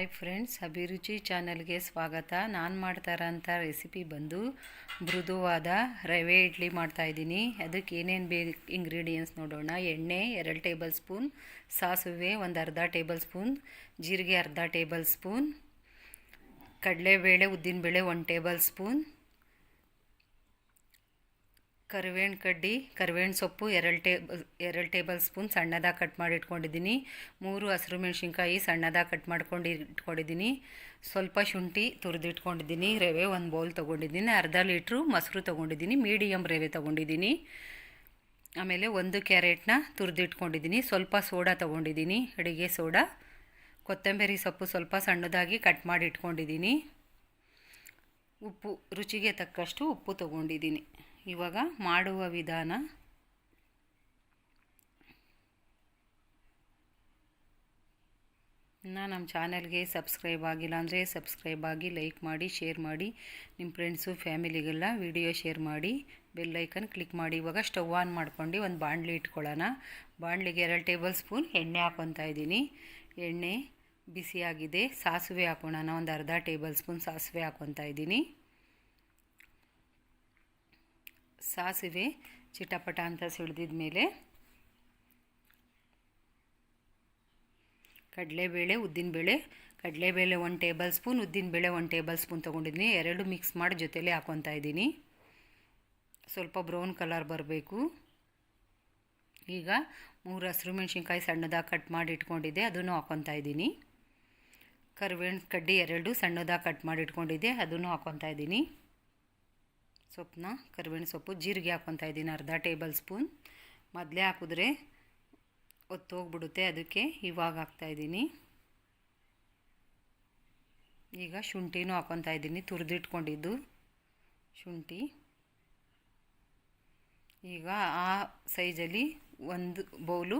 Hi friends, ಅಭಿರುಚಿ ಚಾನಲ್ಗೆ ಸ್ವಾಗತ. ನಾನು ಮಾಡ್ತಾರಂಥ ರೆಸಿಪಿ ಬಂದು ಮೃದುವಾದ ರವೆ ಇಡ್ಲಿ ಮಾಡ್ತಾಯಿದ್ದೀನಿ ಅದಕ್ಕೆ ಏನೇನು ಬೇಕು ಇಂಗ್ರೀಡಿಯೆಂಟ್ಸ್ ನೋಡೋಣ. ಎಣ್ಣೆ ಎರಡು ಟೇಬಲ್ ಸ್ಪೂನ್, ಸಾಸಿವೆ ಒಂದು ಅರ್ಧ ಟೇಬಲ್ ಸ್ಪೂನ್, ಜೀರಿಗೆ ಅರ್ಧ ಟೇಬಲ್ ಸ್ಪೂನ್, ಕಡಲೆಬೇಳೆ, ಉದ್ದಿನಬೇಳೆ ಒಂದು ಟೇಬಲ್ ಸ್ಪೂನ್ ಕರಿಬೇವಿನ ಕಡ್ಡಿ ಕರಿಬೇವಿನ ಸೊಪ್ಪು ಎರಡು ಟೇಬಲ್ ಎರಡು ಟೇಬಲ್ ಸ್ಪೂನ್ ಸಣ್ಣದಾಗಿ ಕಟ್ ಮಾಡಿ ಇಟ್ಕೊಂಡಿದ್ದೀನಿ. ಮೂರು ಹಸಿರು ಮೆಣಸಿನ್ಕಾಯಿ ಸಣ್ಣದಾಗಿ ಕಟ್ ಮಾಡ್ಕೊಂಡು ಇಟ್ಕೊಂಡಿದ್ದೀನಿ. ಸ್ವಲ್ಪ ಶುಂಠಿ ತುರಿದಿಟ್ಕೊಂಡಿದ್ದೀನಿ ರವೆ ಒಂದು ಬೌಲ್ ತೊಗೊಂಡಿದ್ದೀನಿ. ಅರ್ಧ ಲೀಟ್ರು ಮೊಸರು ತೊಗೊಂಡಿದ್ದೀನಿ. ಮೀಡಿಯಮ್ ರವೆ ತೊಗೊಂಡಿದ್ದೀನಿ. ಆಮೇಲೆ ಒಂದು ಕ್ಯಾರೆಟ್ನ ತುರಿದಿಟ್ಕೊಂಡಿದ್ದೀನಿ ಸ್ವಲ್ಪ ಸೋಡಾ ತೊಗೊಂಡಿದ್ದೀನಿ. ಅಡುಗೆ ಸೋಡಾ. ಕೊತ್ತಂಬರಿ ಸೊಪ್ಪು ಸ್ವಲ್ಪ ಸಣ್ಣದಾಗಿ ಕಟ್ ಮಾಡಿ ಇಟ್ಕೊಂಡಿದ್ದೀನಿ. ಉಪ್ಪು, ರುಚಿಗೆ ತಕ್ಕಷ್ಟು ಉಪ್ಪು ತೊಗೊಂಡಿದ್ದೀನಿ. ಇವಾಗ ಮಾಡುವ ವಿಧಾನ. ಇನ್ನು ನಮ್ಮ ಚಾನಲ್ಗೆ ಸಬ್ಸ್ಕ್ರೈಬ್ ಆಗಿಲ್ಲ ಅಂದರೆ ಸಬ್ಸ್ಕ್ರೈಬ್ ಆಗಿ ಲೈಕ್ ಮಾಡಿ, ಶೇರ್ ಮಾಡಿ, ನಿಮ್ಮ ಫ್ರೆಂಡ್ಸು, ಫ್ಯಾಮಿಲಿಗೆಲ್ಲ ವಿಡಿಯೋ ಶೇರ್ ಮಾಡಿ, ಬೆಲ್ ಐಕನ್ ಕ್ಲಿಕ್ ಮಾಡಿ. ಇವಾಗ ಸ್ಟವ್ ಆನ್ ಮಾಡ್ಕೊಂಡು ಒಂದು ಬಾಣಲಿ ಇಟ್ಕೊಳ್ಳೋಣ. ಬಾಣಲಿಗೆ ಎರಡು ಟೇಬಲ್ ಸ್ಪೂನ್ ಎಣ್ಣೆ ಹಾಕ್ಕೊತಾ ಇದ್ದೀನಿ. ಎಣ್ಣೆ ಬಿಸಿಯಾಗಿದೆ. ಸಾಸಿವೆ ಹಾಕೋಣ. ಒಂದು ಅರ್ಧ ಟೇಬಲ್ ಸ್ಪೂನ್ ಸಾಸಿವೆ ಹಾಕ್ಕೊತಾ ಇದ್ದೀನಿ. ಸಾಸಿವೆ ಚಿಟಪಟ ಅಂತ ಸಿಡ್ದಿದ ಮೇಲೆ ಕಡಲೆಬೇಳೆ, ಉದ್ದಿನಬೇಳೆ, ಕಡಲೆಬೇಳೆ ಒಂದು ಟೇಬಲ್ ಸ್ಪೂನ್, ಉದ್ದಿನಬೇಳೆ ಒಂದು ಟೇಬಲ್ ಸ್ಪೂನ್ ತೊಗೊಂಡಿದ್ದೀನಿ ಎರಡು ಮಿಕ್ಸ್ ಮಾಡಿ ಜೊತೆಲೇ ಹಾಕ್ಕೊತಾ ಇದ್ದೀನಿ. ಸ್ವಲ್ಪ ಬ್ರೌನ್ ಕಲರ್ ಬರಬೇಕು. ಈಗ ಮೂರು ಹಸಿರು ಮೆಣಸಿನ್ಕಾಯಿ ಸಣ್ಣದಾಗಿ ಕಟ್ ಮಾಡಿ ಇಟ್ಕೊಂಡಿದ್ದೆ, ಅದನ್ನು ಹಾಕ್ಕೊತಾ ಇದ್ದೀನಿ. ಕರಿಬೇವಿನ ಕಡ್ಡಿ ಎರಡು ಸಣ್ಣದಾಗಿ ಕಟ್ ಮಾಡಿ ಇಟ್ಕೊಂಡಿದ್ದೆ, ಅದನ್ನು ಹಾಕ್ಕೊತಾ ಇದ್ದೀನಿ. ಸೊಪ್ಪನ್ನ, ಕರಿಬೇವಿನ ಸೊಪ್ಪು, ಜೀರಿಗೆ ಹಾಕ್ಕೊತಾ ಇದ್ದೀನಿ, ಅರ್ಧ ಟೇಬಲ್ ಸ್ಪೂನ್. ಮೊದಲೇ ಹಾಕಿದ್ರೆ ಒತ್ತೋಗ್ಬಿಡುತ್ತೆ, ಅದಕ್ಕೆ ಇವಾಗ ಹಾಕ್ತಾಯಿದ್ದೀನಿ ಈಗ ಶುಂಠಿನೂ ಹಾಕ್ಕೊತಾ ಇದ್ದೀನಿ, ತುರಿದಿಟ್ಕೊಂಡಿದ್ದು ಶುಂಠಿ. ಈಗ ಆ ಸೈಜಲ್ಲಿ ಒಂದು ಬೌಲು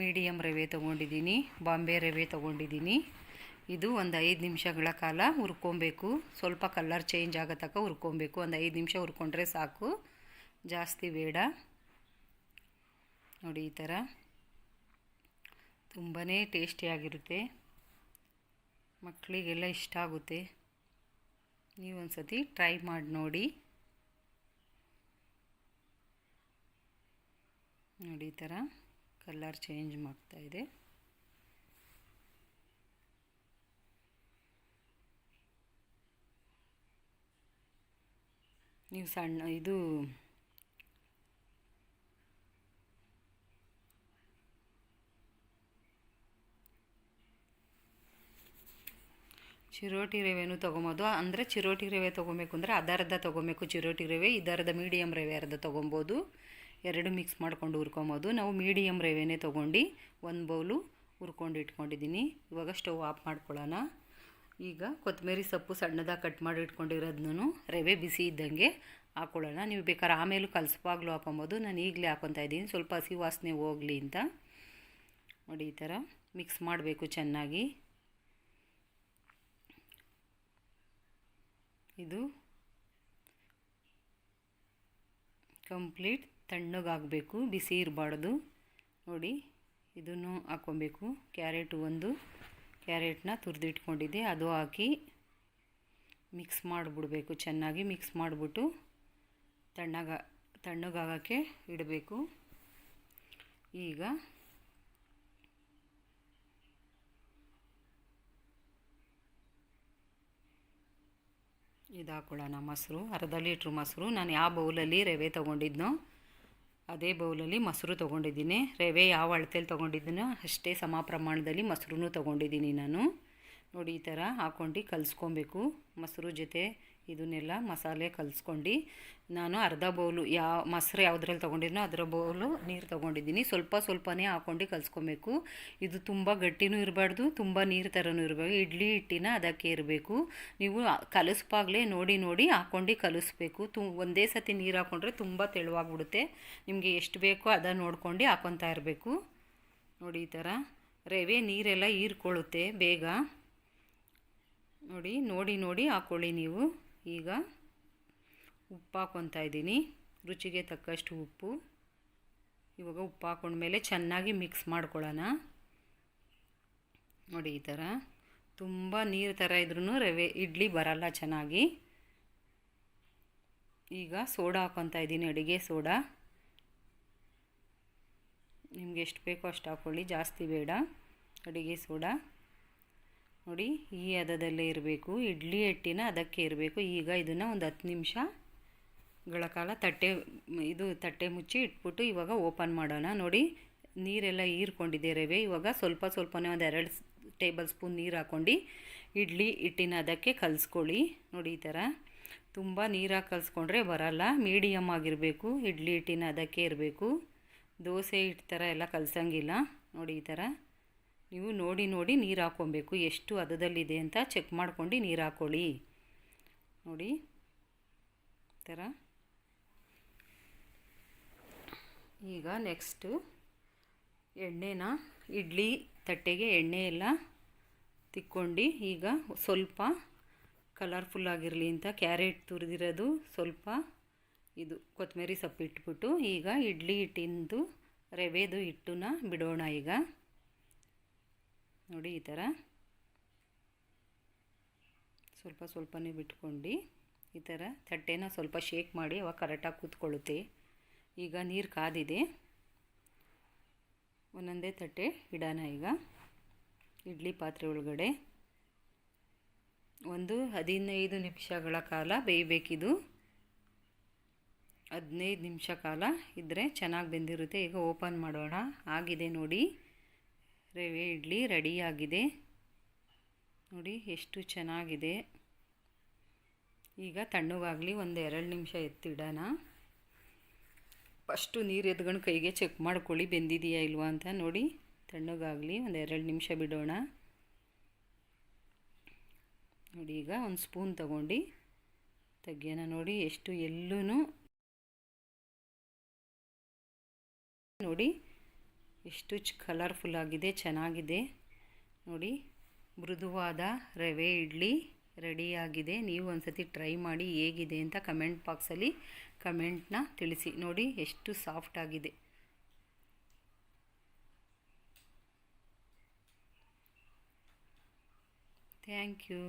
ಮೀಡಿಯಮ್ ರವೆ ತೊಗೊಂಡಿದ್ದೀನಿ, ಬಾಂಬೆ ರವೆ ತೊಗೊಂಡಿದ್ದೀನಿ. ಇದು ಒಂದು ಐದು ನಿಮಿಷಗಳ ಕಾಲ ಹುರ್ಕೊಬೇಕು. ಸ್ವಲ್ಪ ಕಲರ್ ಚೇಂಜ್ ಆಗೋ ತನಕ ಹುರ್ಕೊಬೇಕು. ಒಂದು ಐದು ನಿಮಿಷ ಹುರ್ಕೊಂಡ್ರೆ ಸಾಕು. ಜಾಸ್ತಿ ಬೇಡ. ನೋಡಿ ಈ ಥರ ತುಂಬಾ ಟೇಸ್ಟಿಯಾಗಿರುತ್ತೆ ಮಕ್ಕಳಿಗೆಲ್ಲ ಇಷ್ಟ ಆಗುತ್ತೆ. ನೀವು ಒಂದು ಸತಿ ಟ್ರೈ ಮಾಡಿ ನೋಡಿ. ನೋಡಿ ಈ ಥರ ಕಲರ್ ಚೇಂಜ್ ಮಾಡ್ತಾಯಿದೆ ನೀವು ಸಣ್ಣ ಇದು ಚಿರೋಟಿ ರವೆನೂ ತೊಗೊಬೋದು. ಅಂದರೆ ಚಿರೋಟಿ ರವೆ ತೊಗೊಬೇಕು ಅಂದರೆ ಅದರ್ಧ ತೊಗೊಬೇಕು. ಚಿರೋಟಿ ರವೆ ಇದರ್ಧ ಮೀಡಿಯಮ್ ರವೆ ಅರ್ಧ ತೊಗೊಬೋದು. ಎರಡು ಮಿಕ್ಸ್ ಮಾಡ್ಕೊಂಡು ಹುರ್ಕೊಬೋದು. ನಾವು ಮೀಡಿಯಮ್ ರವೆನೇ ತೊಗೊಂಡು ಒಂದು ಬೌಲು ಹುರ್ಕೊಂಡು ಇಟ್ಕೊಂಡಿದ್ದೀನಿ. ಇವಾಗ ಸ್ಟವ್ ಆಫ್ ಮಾಡ್ಕೊಳ್ಳೋಣ. ಈಗ ಕೊತ್ತಂಬರಿ ಸೊಪ್ಪು ಸಣ್ಣದಾಗಿ ಕಟ್ ಮಾಡಿ ಇಟ್ಕೊಂಡಿರೋದನ್ನು ರವೆ ಬಿಸಿ ಇದ್ದಂಗೆ ಹಾಕ್ಕೊಳ್ಳೋಣ ನೀವು ಬೇಕಾದ್ರೆ ಆಮೇಲೆ ಕಲಸುವಾಗಲೂ ಹಾಕೊಬೋದು. ನಾನು ಈಗಲೇ ಹಾಕೊತಾ ಇದ್ದೀನಿ. ಸ್ವಲ್ಪ ಹಸಿ ವಾಸನೆ ಹೋಗಲಿ ಅಂತ. ನೋಡಿ, ಈ ಥರ ಮಿಕ್ಸ್ ಮಾಡಬೇಕು ಚೆನ್ನಾಗಿ. ಇದು ಕಂಪ್ಲೀಟ್ ತಣ್ಣಗಾಗಬೇಕು. ಬಿಸಿ ಇರಬಾರ್ದು. ನೋಡಿ, ಇದನ್ನು ಹಾಕ್ಕೊಬೇಕು ಕ್ಯಾರೆಟು ಒಂದು. ಕ್ಯಾರೆಟ್ನ ತುರಿದಿಟ್ಕೊಂಡಿದ್ದೆ, ಅದು ಹಾಕಿ ಮಿಕ್ಸ್ ಮಾಡಿಬಿಡಬೇಕು, ಚೆನ್ನಾಗಿ ಮಿಕ್ಸ್ ಮಾಡಿಬಿಟ್ಟು ತಣ್ಣಗ, ತಣ್ಣಗಾಗೋಕ್ಕೆ ಇಡಬೇಕು. ಈಗ ಇದು ಹಾಕ್ಕೊಳ್ಳೋಣ ಮೊಸರು, ಅರ್ಧ ಲೀಟ್ರ್ ಮೊಸರು. ನಾನು ಯಾವ ಬೌಲಲ್ಲಿ ರವೆ ತೊಗೊಂಡಿದ್ನೋ ಅದೇ ಬೌಲಲ್ಲಿ ಮೊಸರು ತೊಗೊಂಡಿದ್ದೀನಿ. ರವೆ ಯಾವ ಅಳತೆಯಲ್ಲಿ ತೊಗೊಂಡಿದ್ದೀನೋ ಅಷ್ಟೇ ಸಮ ಪ್ರಮಾಣದಲ್ಲಿ ಮೊಸರು ತೊಗೊಂಡಿದ್ದೀನಿ ನಾನು. ನೋಡಿ ಈ ಥರ ಹಾಕ್ಕೊಂಡು ಕಲಿಸ್ಕೊಬೇಕು. ಮೊಸರು ಜೊತೆ ಇದನ್ನೆಲ್ಲ ಮಸಾಲೆ ಕಲಿಸ್ಕೊಂಡು ನಾನು ಅರ್ಧ ಬೌಲು ಯಾವ ಮೊಸರು ಯಾವುದ್ರಲ್ಲಿ ತೊಗೊಂಡಿದ್ನೋ ಅದರ ಬೌಲು ನೀರು ತೊಗೊಂಡಿದ್ದೀನಿ. ಸ್ವಲ್ಪ ಸ್ವಲ್ಪನೇ ಹಾಕ್ಕೊಂಡು ಕಲಿಸ್ಕೊಬೇಕು. ಇದು ತುಂಬ ಗಟ್ಟಿನೂ ಇರಬಾರ್ದು, ತುಂಬ ನೀರು ಥರನೂ ಇರಬೇಕು ಇಡ್ಲಿ ಹಿಟ್ಟಿನ ಅದಕ್ಕೆ ಇರಬೇಕು. ನೀವು ಕಲಿಸ್ಪಾಗಲೇ ನೋಡಿ ನೋಡಿ ಹಾಕ್ಕೊಂಡು ಕಲಿಸ್ಬೇಕು. ತು ಒಂದೇ ಸತಿ ನೀರು ಹಾಕ್ಕೊಂಡ್ರೆ ತುಂಬ ತೆಳುವಾಗ್ಬಿಡುತ್ತೆ. ನಿಮಗೆ ಎಷ್ಟು ಬೇಕೋ ಅದನ್ನು ನೋಡ್ಕೊಂಡು ಹಾಕ್ಕೊತಾ ಇರಬೇಕು. ನೋಡಿ ಈ ಥರ. ರವೆ ನೀರೆಲ್ಲ ಹೀರ್ಕೊಳ್ಳುತ್ತೆ ಬೇಗ. ನೋಡಿ ನೋಡಿ ನೋಡಿ ಹಾಕ್ಕೊಳ್ಳಿ ನೀವು. ಈಗ ಉಪ್ಪು ಹಾಕ್ಕೊತಾ ಇದ್ದೀನಿ. ರುಚಿಗೆ ತಕ್ಕಷ್ಟು ಉಪ್ಪು. ಇವಾಗ ಉಪ್ಪು ಹಾಕೊಂಡ್ಮೇಲೆ ಚೆನ್ನಾಗಿ ಮಿಕ್ಸ್ ಮಾಡ್ಕೊಳ್ಳೋಣ. ನೋಡಿ, ಈ ಥರ. ತುಂಬ ನೀರು ಥರ ಇದ್ರೂ ರವೆ, ಇಡ್ಲಿ ಬರಲ್ಲ ಚೆನ್ನಾಗಿ. ಈಗ ಸೋಡಾ ಹಾಕ್ಕೊತಾ ಇದ್ದೀನಿ, ಅಡುಗೆ ಸೋಡಾ. ನಿಮ್ಗೆ ಎಷ್ಟು ಬೇಕೋ ಅಷ್ಟು ಹಾಕ್ಕೊಳ್ಳಿ ಜಾಸ್ತಿ ಬೇಡ. ಅಡುಗೆ ಸೋಡಾ. ನೋಡಿ, ಈ ಹದದಲ್ಲೇ ಇರಬೇಕು, ಇಡ್ಲಿ ಹಿಟ್ಟಿನ ಅದಕ್ಕೆ ಇರಬೇಕು. ಈಗ ಇದನ್ನು ಒಂದು ಹತ್ತು ನಿಮಿಷಗಳ ಕಾಲ ತಟ್ಟೆ, ಇದು ತಟ್ಟೆ ಮುಚ್ಚಿ ಇಟ್ಬಿಟ್ಟು ಇವಾಗ ಓಪನ್ ಮಾಡೋಣ. ನೋಡಿ, ನೀರೆಲ್ಲ ಹೀರ್ಕೊಂಡಿದೆ ರವೆ. ಇವಾಗ ಸ್ವಲ್ಪ ಸ್ವಲ್ಪನೇ ಒಂದು ಎರಡು ಟೇಬಲ್ ಸ್ಪೂನ್ ನೀರು ಹಾಕ್ಕೊಂಡು ಇಡ್ಲಿ ಹಿಟ್ಟಿನ ಅದಕ್ಕೆ ಕಲಿಸ್ಕೊಳ್ಳಿ. ನೋಡಿ, ಈ ಥರ ತುಂಬ ನೀರಾಗಿ ಕಲಿಸ್ಕೊಂಡ್ರೆ ಬರಲ್ಲ. ಮೀಡಿಯಮ್ ಆಗಿರಬೇಕು. ಇಡ್ಲಿ ಹಿಟ್ಟಿನ ಅದಕ್ಕೆ ಇರಬೇಕು. ದೋಸೆ ಹಿಟ್ಟು ಥರ ಎಲ್ಲ ಕಲಸಂಗಿಲ್ಲ. ನೋಡಿ, ಈ ಥರ ನೀವು ನೋಡಿ ನೋಡಿ ನೀರು ಹಾಕ್ಕೊಬೇಕು. ಎಷ್ಟು ಹದದಲ್ಲಿದೆ ಅಂತ ಚೆಕ್ ಮಾಡ್ಕೊಂಡು ನೀರು ಹಾಕ್ಕೊಳ್ಳಿ ನೋಡಿ. ಥರ. ಈಗ ನೆಕ್ಸ್ಟು ಎಣ್ಣೆನ ಇಡ್ಲಿ ತಟ್ಟೆಗೆ ಎಣ್ಣೆ ಎಲ್ಲ ತಿಕ್ಕೊಂಡು ಈಗ ಸ್ವಲ್ಪ ಕಲರ್ಫುಲ್ ಆಗಿರಲಿ ಅಂತ ಕ್ಯಾರೆಟ್ ತುರಿದಿರೋದು ಸ್ವಲ್ಪ ಇದು ಕೊತ್ತಂಬರಿ ಸೊಪ್ಪು ಇಟ್ಬಿಟ್ಟು ಈಗ ಇಡ್ಲಿ ಹಿಟ್ಟಿಂದು ರವೆದು ಹಿಟ್ಟನ್ನ ಬಿಡೋಣ ಈಗ. ನೋಡಿ ಈ ಥರ. ಸ್ವಲ್ಪ ಸ್ವಲ್ಪನೇ ಬಿಟ್ಕೊಂಡು ಈ ಥರ ತಟ್ಟೆನ ಸ್ವಲ್ಪ ಶೇಕ್ ಮಾಡಿ ಅವಾಗ ಕರೆಕ್ಟಾಗಿ ಕೂತ್ಕೊಳ್ಳುತ್ತೆ. ಈಗ ನೀರು ಕಾದಿದೆ. ಒಂದೊಂದೇ ತಟ್ಟೆ ಇಡೋಣ ಈಗ. ಇಡ್ಲಿ ಪಾತ್ರೆ ಒಳಗಡೆ. ಒಂದು ಹದಿನೈದು ನಿಮಿಷಗಳ ಕಾಲ ಬೇಯಬೇಕಿದು. ಹದಿನೈದು ನಿಮಿಷ ಕಾಲ ಇದ್ದರೆ ಚೆನ್ನಾಗಿ ಬೆಂದಿರುತ್ತೆ. ಈಗ ಓಪನ್ ಮಾಡೋಣ. ಆಗಿದೆ ನೋಡಿ. ರವೆ ಇಡ್ಲಿ ರೆಡಿಯಾಗಿದೆ. ನೋಡಿ ಎಷ್ಟು ಚೆನ್ನಾಗಿದೆ. ಈಗ ತಣ್ಣಗಾಗಲಿ ಒಂದು ಎರಡು ನಿಮಿಷ ಎತ್ತಿಡೋಣ. ಫಸ್ಟು ನೀರು ಎದ್ಕೊಂಡು ಕೈಗೆ ಚೆಕ್ ಮಾಡ್ಕೊಳ್ಳಿ ಬೆಂದಿದೆಯಾ ಇಲ್ವಾ ಅಂತ ನೋಡಿ. ತಣ್ಣಗಾಗಲಿ ಒಂದು ಎರಡು ನಿಮಿಷ ಬಿಡೋಣ. ನೋಡಿ ಈಗ ಒಂದು ಸ್ಪೂನ್ ತಗೊಂಡು ತೆಗಿಯೋಣ ನೋಡಿ ಎಷ್ಟು ಎಲ್ಲೂ ನೋಡಿ ಎಷ್ಟು ಕಲರ್ಫುಲ್ ಆಗಿದೆ, ಚೆನ್ನಾಗಿದೆ. ನೋಡಿ, ಮೃದುವಾದ ರವೆ ಇಡ್ಲಿ ರೆಡಿಯಾಗಿದೆ ನೀವು ಒಂದ್ಸತಿ ಟ್ರೈ ಮಾಡಿ ಹೇಗಿದೆ ಅಂತ ಕಮೆಂಟ್ ಬಾಕ್ಸಲ್ಲಿ ಕಮೆಂಟ್ನ ತಿಳಿಸಿ. ನೋಡಿ, ಎಷ್ಟು ಸಾಫ್ಟ್ ಆಗಿದೆ. Thank you